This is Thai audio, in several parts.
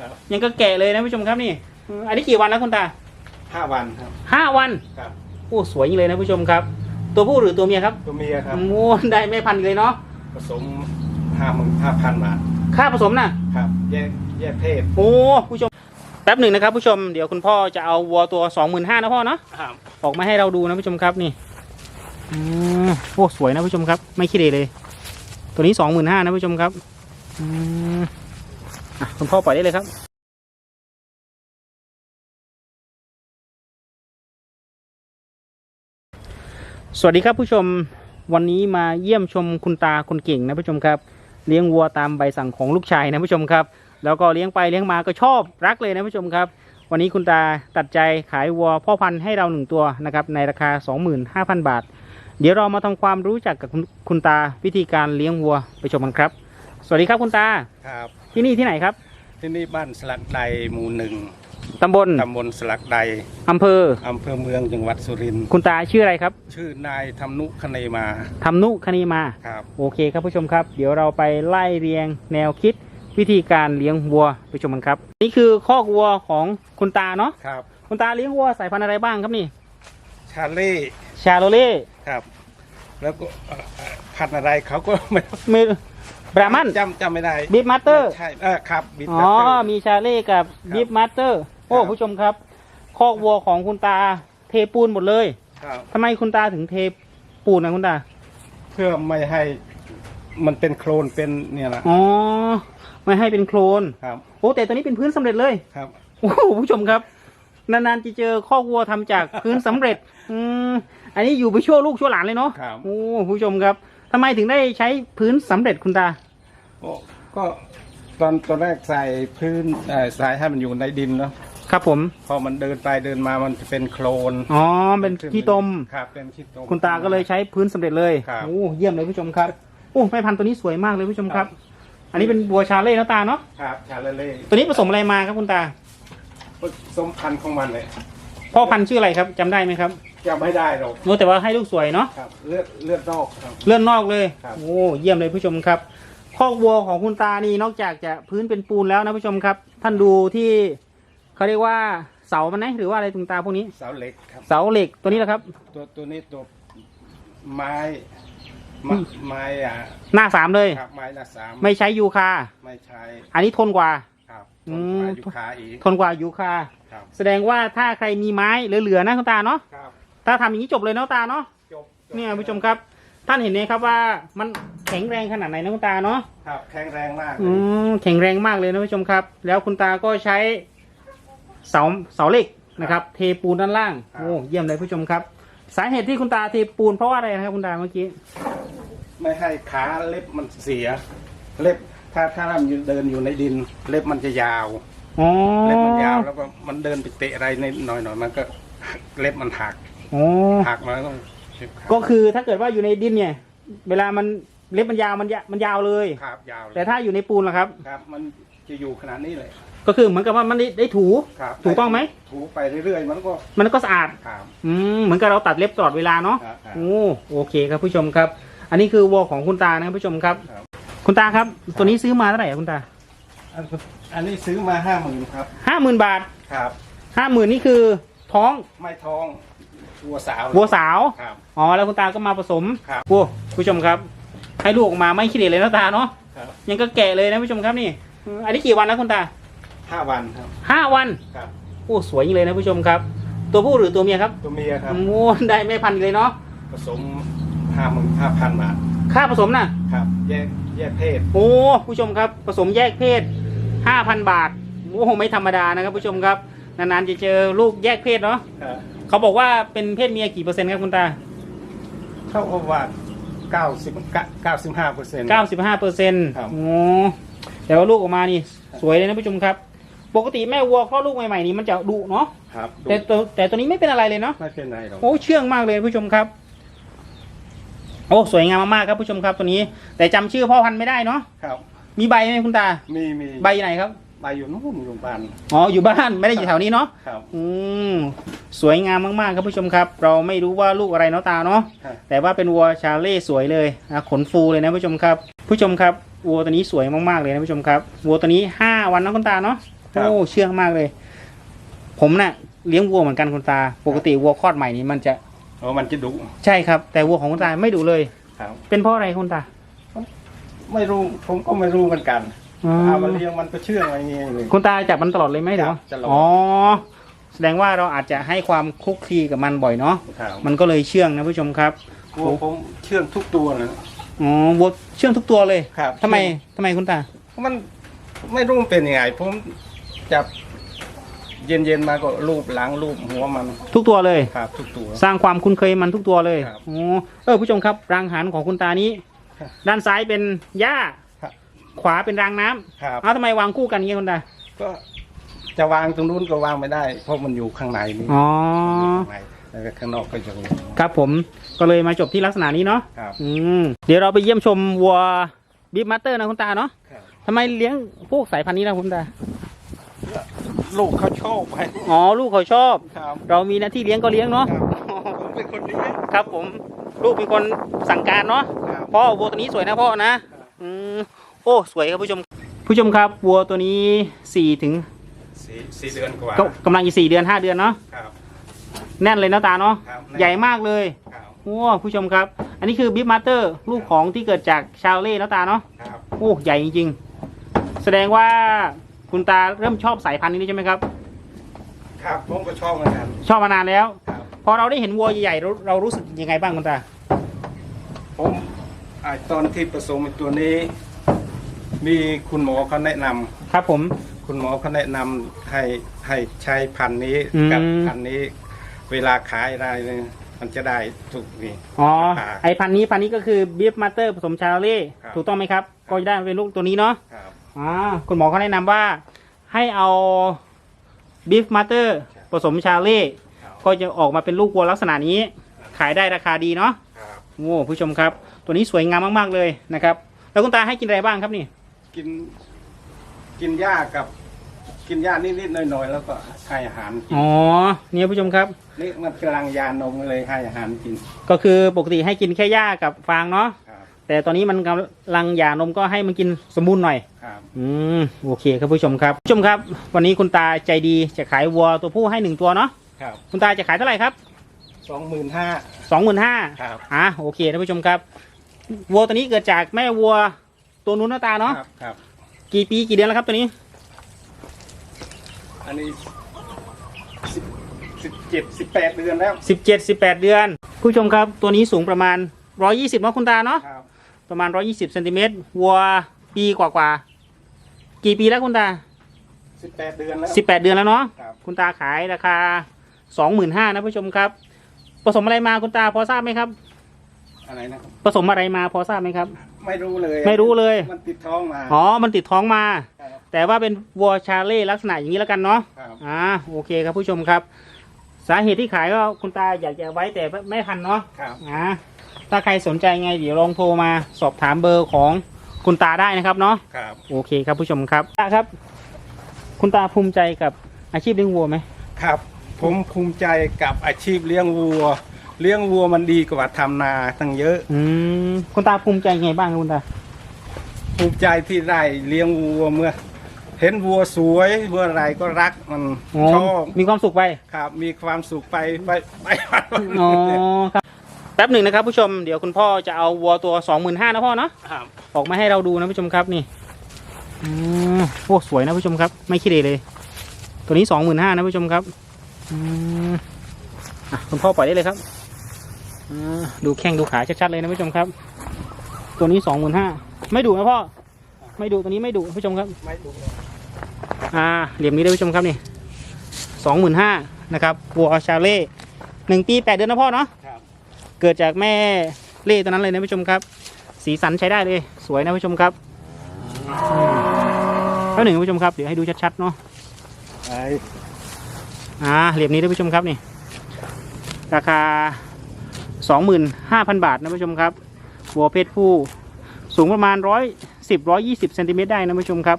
ครับยังก็แก่เลยนะผู้ชมครับนี่อืมอันนี้กี่วันแล้วคุณตาห้าวันครับ ห้าวันครับ โอ้สวยจริงเลยนะผู้ชมครับ ตัวผู้หรือตัวเมียครับตัวเมียครับ โอ้ได้แม่พันธุ์เลยเนาะผสมห้าหมื่นห้าพันบาทค่าผสมน่ะ ครับ แยกแยกเพศโอ้ผู้ชมแป๊บหนึ่งนะครับผู้ชมเดี๋ยวคุณพ่อจะเอาวัวตัวสองหมื่นห้านะพ่อเนาะครับออกมาให้เราดูนะผู้ชมครับนี่อืมโอ้สวยนะผู้ชมครับ ไม่ขี้เหร่เลย ตัวนี้สองหมื่นห้านะผู้ชมครับอืมอะ คุณพ่อปล่อยได้เลยครับสวัสดีครับผู้ชมวันนี้มาเยี่ยมชมคุณตาคนเก่งนะผู้ชมครับ เลี้ยงวัวตามใบสั่งของลูกชายนะผู้ชมครับ แล้วก็เลี้ยงไปเลี้ยงมาก็ชอบรักเลยนะผู้ชมครับ วันนี้คุณตาตัดใจขายวัวพ่อพันธุ์ให้เราหนึ่งตัวนะครับในราคา 25,000 บาท เดี๋ยวเรามาทำความรู้จักกับคุณคุณตาวิธีการเลี้ยงวัวไปชมกันครับ วัสดีครับคุณตา ครับ ที่นี่ที่ไหนครับ ที่นี่บ้านสลักใดหมู่หนึ่งตำบลตำบลสลักใดอำเภออำเภอเมืองจังหวัดสุรินทร์คุณตาชื่ออะไรครับ ชื่อนายธรรมนุคเนมาทำนุคณีมาครับโอเคครับผู้ชมครับ เดี๋ยวเราไปไล่เรียงแนวคิดวิธีการเลี้ยงวัวไปชมกันครับ นี่คือคอกวัวของคุณตาเนาะครับคุณตาเลี้ยงวัวสายพันธุ์อะไรบ้างครับนี่ ชาเล่ชาโลเล่ครับ แล้วก็เอ่อเอ่อพันธุ์อะไรเขาก็ไม่มี บรามันจำจำไม่ได้บิ๊กมาสเตอร์ ใช่เออครับบิดอ๋อมาสเตอร์มีชาเล่กับครับบิ๊กมาสเตอร์ โอ้ครับ ผู้ชมครับ คอกวัวของคุณตาเทปูนหมดเลยครับ ทำไมคุณตาถึงเทปูนนะคุณตา เพื่อไม่ให้มันเป็นโคลนเป็นเนี่ยแหละอ๋อ ไม่ให้เป็นโคลน ครับโอ้แต่ตัวนี้เป็นพื้นสำเร็จเลย ครับ โอ้โหผู้ชมครับ นานๆจะเจอคอกวัวทำจากพื้นสำเร็จ อืมอันนี้อยู่ไปชั่วลูกชั่วหลานเลยเนาะครับ โอ้ผู้ชมครับ ทำไมถึงได้ใช้พื้นสำเร็จคุณตาโอ้ก็ตอนตอนแรกใส่พื้นเอ่อใส่ให้มันอยู่ในดินเนาะครับผม พอมันเดินไปเดินมามันจะเป็นโคลนอ๋อ เป็นขี้ตม ครับเป็นขี้ตม คุณตาก็เลยใช้พื้นสำเร็จเลยครับ โอ้เยี่ยมเลยผู้ชมครับโอ้แม่พันธุ์ตัวนี้สวยมากเลยผู้ชมครับ อันนี้เป็นบัวชาเล่นะตาเนาะ ครับชาเลเล่ตัวนี้ผสมอะไรมาครับคุณตา ผสมพันธุ์ของมันเลยพ่อพันธุ์ชื่ออะไรครับจำได้ไหมครับ จำไม่ได้หรอกรู้แต่ว่าให้ลูกสวยเนาะครับ เลือดเลือดนอกครับ เลื่อนนอกเลยครับ โอ้เยี่ยมเลยผู้ชมครับคอกวัวของคุณตานี่นอกจากจะพื้นเป็นปูนแล้วนะผู้ชมครับ ท่านดูที่เขาเรียกว่าเสามันไหมหรือว่าอะไรตรงตาพวกนี้ เสาเหล็กครับ เสาเหล็กตัวนี้แหละครับ ตัวตัวนี้ตัวไม้ไม้ไม้อะหน้าสามเลย ครับไม้ละสามไม่ใช้ยูคา ไม่ใช้อันนี้ทนกว่า ครับอืต้นมไม้ยูคาอีกทนกว่ายูคา ครับแสดงว่าถ้าใครมีไม้เหลือๆนะคุณตาเนาะครับ ถ้าทำอย่างนี้จบเลยนะคุณตาเนาะจบจบเนี่ยผู้ชมครับ ท่านเห็นไหมครับว่ามันแข็งแรงขนาดไหนนะคุณตาเนาะครับ แข็งแรงมากเลอืยมแข็งแรงมากเลยนะผู้ชมครับ แล้วคุณตาก็ใช้เสาเสาเหล็กนะครับ เทปูนด้านล่างโอ้เยี่ยมเลยผู้ชมครับ สาเหตุที่คุณตาเทปูนเพราะว่าอะไรนะครับคุณตาเมื่อกี้ ไม่ให้ขาเล็บมันเสีย เล็บถ้าถ้าเราอยู่เดินอยู่ในดิน เล็บมันจะยาว อ๋อ เล็บมันยาวแล้วก็มันเดินไปเตะอะไรในหน่อยหน่อยมันก็เล็บมันหัก อ๋อหักมาแล้วต้องเช็บขาก็คือถ้าเกิดว่าอยู่ในดินเนี่ย เวลามันเล็บมันยาวมันยามันยาวเลย ครับยาวเลยแต่ถ้าอยู่ในปูนล่ะครับ ครับ มันจะอยู่ขนาดนี้เลย ก็คือเหมือนกับว่ามันได้ได้ถู ครับถูกต้องไหม ถูไปเรื่อยๆมันก็มันก็สะอาดครับอืมเหมือนกับเราตัดเล็บตลอดเวลาเนาะครับครับ โอ้โอเคครับผู้ชมครับ อันนี้คือวัวของคุณตานะครับผู้ชมครับ ครับ คุณตาครับ ตัวนี้ซื้อมาเท่าไหร่ครับคุณตาอันอันนี้ซื้อมาห้าหมื่นครับ ห้าหมื่นบาทครับ ห้าหมื่นนี่คือท้อง ไม่ท้อง วัวสาววัวสาว ครับ อ๋อ แล้วคุณตาก็มาผสมครับโอ้ผู้ชมครับ ให้ลูกออกมาไม่ขี้เหร่เลยนะตาเนาะครับ ยังก็แก่เลยนะผู้ชมครับนี่อืมอันนี้กี่วันแล้วคุณตาห้าวันครับ ห้าวันครับ โอ้สวยจริงเลยนะผู้ชมครับ ตัวผู้หรือตัวเมียครับตัวเมียครับ โอ้ได้แม่พันธุ์อีกเลยเนาะผสมห้าหมื่นห้าพันบาท ค่าผสมน่ะ ครับ แยกแยกเพศ โอ้ผู้ชมครับผสมแยกเพศห้าพันบาทโอ้ไม่ธรรมดานะครับผู้ชมครับนานๆจะเจอลูกแยกเพศเนาะครับ เขาบอกว่าเป็นเพศเมียกี่เปอร์เซ็นต์ครับคุณตา เข้าว่าเก้าสิบเก้าสิบห้าเปอร์เซ็นต์เก้าสิบห้าเปอร์เซ็นต์ครับ โอ้แต่ว่าลูกออกมานี่ สวยเลยนะผู้ชมครับ ปกติแม่วัวคลอดลูกใหม่ๆนี่มันจะดุเนาะครับแต่ตัวแต่ตัวนี้ไม่เป็นอะไรเลยเนาะ ไม่เป็นไรหรอก โอ้เชื่องมากเลยผู้ชมครับ โอ้สวยงามมากๆครับผู้ชมครับตัวนี้ แต่จำชื่อพ่อพันธุ์ไม่ได้เนาะ ครับ มีใบไหมคุณตา มีมีใบไหนครับ ใบอยู่นู่นอยู่บ้านอ๋ออยู่บ้านไม่ได้อยู่แถวนี้เนาะครับอืมสวยงามมากๆครับผู้ชมครับ เราไม่รู้ว่าลูกอะไรเนาะตาเนาะครับแต่ว่าเป็นวัวชาเล่สวยเลยนะขนฟูเลยนะผู้ชมครับ ผู้ชมครับวัวตัวนี้สวยมากๆเลยนะผู้ชมครับวัวตัวนี้ห้าวันนะคุณตาเนาะครับ โอ้เชื่องมากเลย ผมน่ะเลี้ยงวัวเหมือนกันคุณตา ปกติวัวคลอดใหม่นี่มันจะเพราะมันจะดุใช่ครับ แต่วัวของคุณตาไม่ดุเลย ครับ เป็นเพราะอะไรคุณตา ไม่รู้ผมก็ไม่รู้เหมือนกันอืม เอามาเลี้ยงมันก็เชื่องอะไรเงี้ยเลย คุณตาจับมันตลอดเลยไหมเดี๋ยวครับตลอด อ๋อ แสดงว่าเราอาจจะให้ความคลุกคลีกับมันบ่อยเนาะ ครับมันก็เลยเชื่องนะผู้ชมครับ วัวผมเชื่องทุกตัวนะอ๋อวัวเชื่องทุกตัวเลยครับทำไมทำไมคุณตา มันไม่รู้มันเป็นยังไงผมจับเย็นๆมาก็ลูบหลังลูบหัวมันทุกตัวเลย ครับ ทุกตัว สร้างความคุ้นเคยมันทุกตัวเลยครับอ๋อเออผู้ชมครับรางหันของคุณตานี้ ครับ ด้านซ้ายเป็นหญ้าครับ ขวาเป็นรางน้ำครับ เอ้าทำไมวางคู่กันอย่างเงี้ยคุณตาก็จะวางตรงนู้นก็วางไม่ได้ เพราะมันอยู่ข้างในนี่อ๋ออยู่ข้างในแล้วก็ข้างนอกก็จะมีครับผมก็เลยมาจบที่ลักษณะนี้เนาะครับอืมเดี๋ยวเราไปเยี่ยมชมวัวบิ๊มาสเตอร์นะคุณตาเนาะครับทำไมเลี้ยงพวกสายพันธุ์นี้นะคุณตาลูกเขาชอบไหมอ๋อลูกเขาชอบ ครับเรามีหน้าที่เลี้ยงก็เลี้ยงเนาะครับผมเป็นคนเลี้ยงครับผมลูกเป็นคนสั่งการเนาะครับพ่อวัวตัวนี้สวยนะพ่อนะอืม โอ้สวยครับผู้ชม ผู้ชมครับวัวตัวนี้สี่ถึงสี่สี่เดือนกว่าก็กำลังจะสี่เดือนห้าเดือนเนาะครับ แน่นเลยนะตาเนาะครับใหญ่มากเลยครับโอ้ผู้ชมครับ อันนี้คือบิ๊มาสเตอร์ลูกของที่เกิดจากชาวเล่นะตาเนาะครับโอ้ใหญ่จริงๆ แสดงว่าคุณตาเริ่มชอบสายพันธุ์นี้ใช่ไหมครับ ครับผมก็ชอบเหมือนกันชอบมานานแล้ว ครับ พอเราได้เห็นวัวใหญ่ๆเราเรารู้สึกยังไงบ้างคุณตา ผมไอ้ตอนที่ผสมไอ้ตัวนี้ มีคุณหมอเขาแนะนำครับผม คุณหมอเขาแนะนำให้ให้ใช้พันธุ์นี้อืม กัพันธุ์นี้ เวลาขายอะไรเนี่ยมันจะได้ถูกนี่ อ๋อราคาไอพันธุ์นี้พันธุ์นี้ก็คือบิ๊มาสเตอร์ผสมชาวเล่ครับ ถูกต้องไหมครับ ก็จะได้เป็นลูกตัวนี้เนาะครับ อ่าคุณหมอเขาแนะนำว่าให้เอาบีฟมาสเตอร์ผสมชาเล่ครับก็จะออกมาเป็นลูกวัวลักษณะนี้ขายได้ราคาดีเนาะครับโอ้ผู้ชมครับ ตัวนี้สวยงามมากๆเลยนะครับ แล้วคุณตาให้กินอะไรบ้างครับนี่ กินกินหญ้ากับ กินหญ้านิดๆหน่อยๆแล้วก็ให้อาหารกินอ๋อเนี่ยผู้ชมครับ นี่มันกำลังยานมเลยให้อาหารกินก็คือปกติให้กินแค่หญ้ากับฟางเนาะครับแต่ตอนนี้มันกำลังหย่านมก็ให้มันกินสมบูรณ์หน่อย ครับอืมโอเคครับผู้ชมครับผู้ชมครับ วันนี้คุณตาใจดีจะขายวัวตัวผู้ให้หนึ่งตัวเนาะครับคุณตาจะขายเท่าไหร่ครับสองหมื่นห้าสองหมื่นห้าครับ อะโอเคท่านผู้ชมครับวัวตัวนี้เกิดจากแม่วัว ตัวนู้นหน้าตาเนาะครับครับ กี่ปีกี่เดือนแล้วครับตัวนี้ อันนี้สิบสิบเจ็ดสิบแปดเดือนแล้วสิบเจ็ดสิบแปดเดือน ผู้ชมครับตัวนี้สูงประมาณร้อยี่สิบเนาะคุณตาเนาะครับประมาณร้อยี่สิบเซนติเมตรวัวปีกว่ากว่าๆกี่ปีแล้วคุณตาสิบแปดเดือนแล้วสิบแปดเดือนแล้วเนาะครับคุณตาขายราคาสองหมื่นห้านะผู้ชมครับ ผสมอะไรมาคุณตาพอทราบไหมครับ อะไรนะครับผสมอะไรมาพอทราบไหมครับ ไม่รู้เลยไม่รู้เลย มันติดท้องมาอ๋อ มันติดท้องมา ครับ แต่ว่าเป็นวัวชาเล่ลักษณะอย่างนี้แล้วกันเนาะ ครับ อ่า โอเคครับผู้ชมครับ สาเหตุที่ขายก็คุณตาอยากจะไว้แต่ไม่ทันเนาะ ครับ อ่า ถ้าใครสนใจไงเดี๋ยวลองโทรมาสอบถามเบอร์ของคุณตาได้นะครับเนาะ ครับ โอเคครับผู้ชมครับตาครับ คุณตาภูมิใจกับอาชีพเลี้ยงวัวไหม ครับ ผมภูมิใจกับอาชีพเลี้ยงวัว เลี้ยงวัวมันดีกว่าทำนาตั้งเยอะ อืมคุณตาภูมิใจไงบ้างครับคุณตา ภูมิใจที่ได้เลี้ยงวัวเมื่อ เห็นวัวสวยเมื่อไรก็รักมันอ๋อ ชอบมีความสุขไป ครับ มีความสุขไปไปไปอ๋อ ครับ แป๊บหนึ่งนะครับผู้ชม เดี๋ยวคุณพ่อจะเอาวัวตัวสองหมื่นห้านะพ่อเนาะ ครับ ออกมาให้เราดูนะผู้ชมครับนี่อืมโอ้สวยนะผู้ชมครับ ไม่ขี้เหร่เลย ตัวนี้สองหมื่นห้านะผู้ชมครับอืมอะคุณพ่อปล่อยได้เลยครับอ่า ดูแข้งดูขาชัดๆเลยนะผู้ชมครับ ตัวนี้สองหมื่นห้าไม่ดุนะพ่อ ไม่ดุตัวนี้ไม่ดุผู้ชมครับ ไม่ดูอ่าเหลี่ยมนี้ได้ผู้ชมครับนี่สองหมื่นห้านะครับวัวชาเล่หนึ่งปีแปดเดือนนะพ่อเนาะครับเกิดจากแม่เล่ตัวนั้นเลยนะผู้ชมครับ สีสันใช้ได้เลย สวยนะผู้ชมครับอืมเท่าหนึ่งผู้ชมครับเดี๋ยวให้ดูชัดๆเนาะไอ้อ่าเหลี่ยมนี้นะผู้ชมครับนี่ ราคา สองหมื่นห้าพันบาทนะผู้ชมครับวัวเพศผู้สูงประมาณร้อยสิบร้อยยี่สิบเซนติเมตรได้นะผู้ชมครับ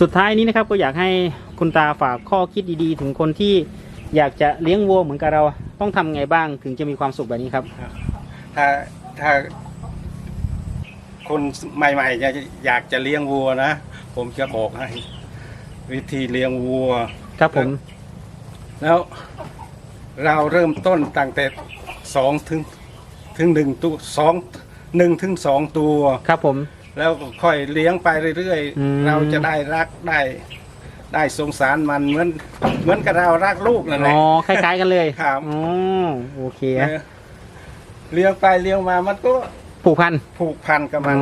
สุดท้ายนี้นะครับก็อยากให้คุณตาฝากข้อคิดดีๆ ถึงคนที่อยากจะเลี้ยงวัวเหมือนกับเราต้องทำไงบ้างถึงจะมีความสุขแบบนี้ครับ ถ้าถ้าคนใหม่ๆจะอยากจะเลี้ยงวัวนะผผมจะบอกให้ วิธีเลี้ยงวัว ครับผม แล้ว เราเริ่มต้นตั้งแต่สองถึงถึงหนึ่งตัวสองหนึ่งถึงสองตัว ครับผม แล้วก็ค่อยเลี้ยงไปเรื่อยอืม ๆ เราจะได้รักได้ ได้สงสารมันเหมือนเหมือนกับเรารักลูกนั่นแหอ๋ละ อคล้ายๆกันเลยครับ อ๋อโอเคเอนะอเลี้ยงไปเลี้ยงมามันก็ผูกพันผูกพันกับอ๋มัอน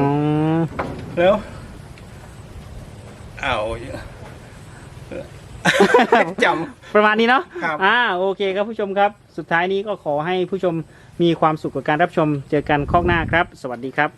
แล้วเอา จประมาณนี้เนาะครับ อ่าโอเคครับผู้ชมครับ สุดท้ายนี้ก็ขอให้ผู้ชมมีความสุขกับการรับชม เจอกันข้อกหน้าครับ สวัสดีครับ